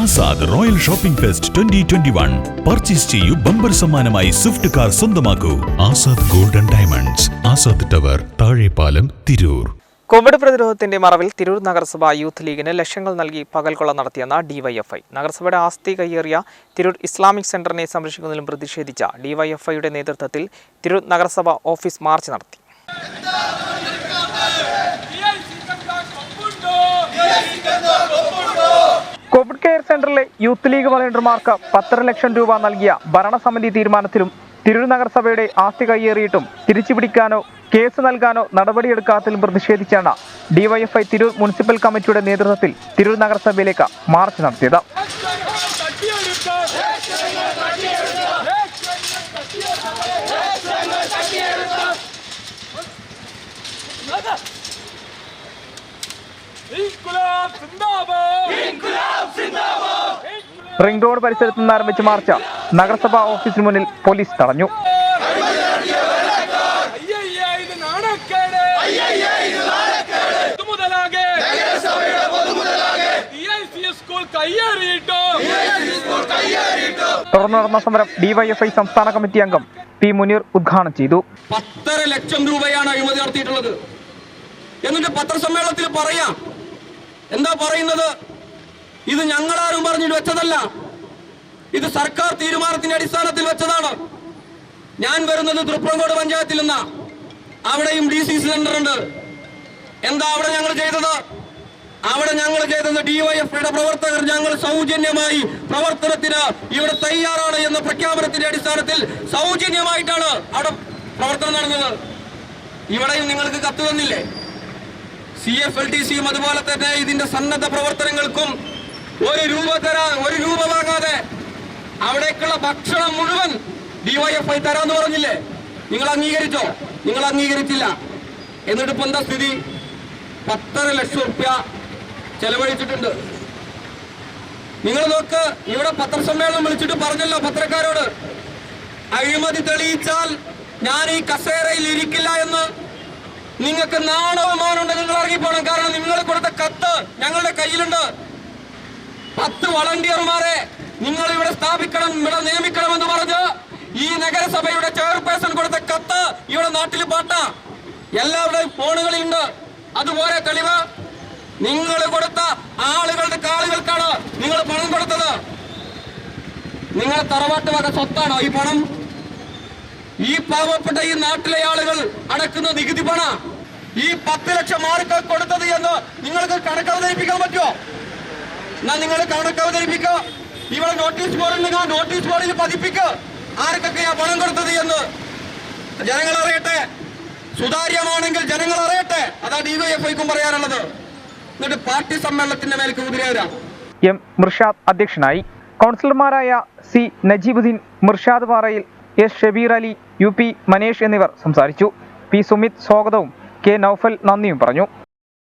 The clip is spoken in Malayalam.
Azad royal shopping fest twenty twenty one. Purchase ചെയ്യൂ ബമ്പർ സമ്മാനമായി സ്വിഫ്റ്റ് കാർ സ്വന്തമാക്കൂ. Azad golden diamonds Azad tower Thazhepalam Tirur. Covid പ്രതിരോധത്തിന്റെ മറവിൽ തിരൂർ നഗരസഭ യൂത്ത് ലീഗിന് ലക്ഷങ്ങൾ നൽകി പകൽക്കൊള്ള നടത്തിയെന്ന ഡിവൈഎഫ്ഐ. നഗരസഭയുടെ ആസ്തി കയ്യേറിയ തിരൂർ ഇസ്ലാമിക് സെന്ററിനെ സംരക്ഷിക്കുന്നതിലും പ്രതിഷേധിച്ച ഡിവൈഎഫ്ഐയുടെ നേതൃത്വത്തിൽ തിരൂർ നഗരസഭ ഓഫീസ് മാർച്ച് നടത്തി. സെന്ററിലെ യൂത്ത് ലീഗ് വളണ്ടിയർമാർക്ക് പത്തര ലക്ഷം രൂപ നൽകിയ ഭരണസമിതി തീരുമാനത്തിലും തിരൂർ നഗരസഭയുടെ ആസ്തി കയ്യേറിയിട്ടും തിരിച്ചുപിടിക്കാനോ കേസ് നൽകാനോ നടപടിയെടുക്കാത്തതിലും പ്രതിഷേധിച്ചാണ് ഡിവൈഎഫ്ഐ തിരൂർ മുനിസിപ്പൽ കമ്മിറ്റിയുടെ നേതൃത്വത്തിൽ തിരൂർ നഗരസഭയിലേക്ക് മാർച്ച് നടത്തിയത്. റിംഗ് റോഡ് പരിസരത്ത് നിന്ന് ആരംഭിച്ച മാർച്ച. നഗരസഭാ ഓഫീസിന് മുന്നിൽ പോലീസ് തടഞ്ഞു. തുടർന്ന് നടന്ന സമരം ഡിവൈഎഫ്ഐ സംസ്ഥാന കമ്മിറ്റി അംഗം പി മുനീർ ഉദ്ഘാടനം ചെയ്തു. പത്തര ലക്ഷം രൂപയാണ് അഴിമതി നടത്തിയിട്ടുള്ളത്. എന്നിട്ട് പത്രസമ്മേളനത്തിൽ പറയാം. എന്താ പറയുന്നത്? ഇത് ഞങ്ങളാരും പറഞ്ഞിട്ട് വെച്ചതല്ല. ഇത് സർക്കാർ തീരുമാനത്തിന്റെ അടിസ്ഥാനത്തിൽ വെച്ചതാണ്. ഞാൻ വരുന്നത് തൃപ്രങ്കോട് പഞ്ചായത്തിൽ നിന്നാ. അവിടെയും ഡി സി സെന്റർ ഉണ്ട്. എന്താ അവിടെ ഞങ്ങൾ ചെയ്തത്? അവിടെ ഞങ്ങൾ ചെയ്തത് ഡിവൈഎഫ്ഐയുടെ പ്രവർത്തകർ ഞങ്ങൾ സൗജന്യമായി പ്രവർത്തനത്തിന് ഇവിടെ തയ്യാറാണ് എന്ന പ്രഖ്യാപനത്തിന്റെ അടിസ്ഥാനത്തിൽ സൗജന്യമായിട്ടാണ് അവിടെ പ്രവർത്തനം നടന്നത്. ഇവിടെയും നിങ്ങൾക്ക് കത്ത് തന്നില്ലേ? സി എഫ് എൽ ടി സിയും അതുപോലെ തന്നെ ഇതിന്റെ സന്നദ്ധ പ്രവർത്തനങ്ങൾക്കും ഒരു രൂപ തരാ ഒരു രൂപ വാങ്ങാതെ അവിടേക്കുള്ള ഭക്ഷണം മുഴുവൻ ഡിവൈഎഫ്ഐ തരാന്ന് പറഞ്ഞില്ലേ? നിങ്ങൾ അംഗീകരിച്ചോ? നിങ്ങൾ അംഗീകരിച്ചില്ല. എന്നിട്ട് ഇപ്പൊ എന്താ സ്ഥിതി? പത്തര ലക്ഷം റുപ്യ ചെലവഴിച്ചിട്ടുണ്ട്. നിങ്ങൾ നോക്ക് ഇവിടെ പത്രസമ്മേളനം വിളിച്ചിട്ട് പറഞ്ഞല്ലോ പത്രക്കാരോട്. അഴിമതി തെളിയിച്ചാൽ ഞാൻ ഈ കസേരയിൽ ഇരിക്കില്ല എന്ന്. നിങ്ങൾക്ക് നാണവമാനുണ്ട് നിങ്ങൾ ഇറങ്ങിപ്പോണം. കാരണം നിങ്ങൾ കൊടുത്ത കത്ത് ഞങ്ങളുടെ കയ്യിലുണ്ട്. പത്ത് വളണ്ടിയർമാരെ നിങ്ങൾ ഇവിടെ സ്ഥാപിക്കണം ഇവിടെ നിയമിക്കണം എന്ന് പറഞ്ഞ് ഈ നഗരസഭയുടെ ചെയർപേഴ്സൺ കൊടുത്ത കത്ത് ഇവിടെ നാട്ടിൽ പാട്ട. എല്ലാവരുടെയും ഫോണുകളിലുണ്ട്. അതുപോലെ തെളിവ്. നിങ്ങൾ കൊടുത്ത ആളുകളുടെ കാളുകൾക്കാണ് നിങ്ങൾ പണം കൊടുത്തത്. നിങ്ങൾ തറവാട്ട് വക സ്വത്താണോ ഈ പണം? ഈ പാവപ്പെട്ട ഈ നാട്ടിലെ ആളുകൾ അടക്കുന്ന നികുതി പണ ഈ പത്ത് ലക്ഷം ആർക്ക് കൊടുത്തത് എന്ന് നിങ്ങൾക്ക് കണക്കവതരിപ്പിക്കാൻ പറ്റുമോ? എന്നാ നിങ്ങൾ കണക്ക് അവതരിപ്പിക്കുക. ഇവിടെ നോട്ടീസ് ബോർഡിൽ നിങ്ങൾ നോട്ടീസ് ബോർഡിൽ പതിപ്പിക്കുക. ആർക്കൊക്കെയാ പണം കൊടുത്തത് എന്ന്? ജനങ്ങൾ അറിയട്ടെ. സുതാര്യമാണെങ്കിൽ ജനങ്ങൾ അറിയട്ടെ. അതാ ഡിവൈഎഫ്ഐക്കും പറയാനുള്ളത്. എന്നിട്ട് പാർട്ടി സമ്മേളനത്തിന്റെ മേലേക്ക് കുതിരേരാം എം മിർഷാദ് അധ്യക്ഷനായി. കൗൺസിലർമാരായ C Najeebuddin Mirshad Parayil S Shabeer Ali U P Manesh എന്നിവർ സംസാരിച്ചു. പി സുമിത് സ്വാഗതവും കെ നൌഫൽ നന്ദിയും പറഞ്ഞു.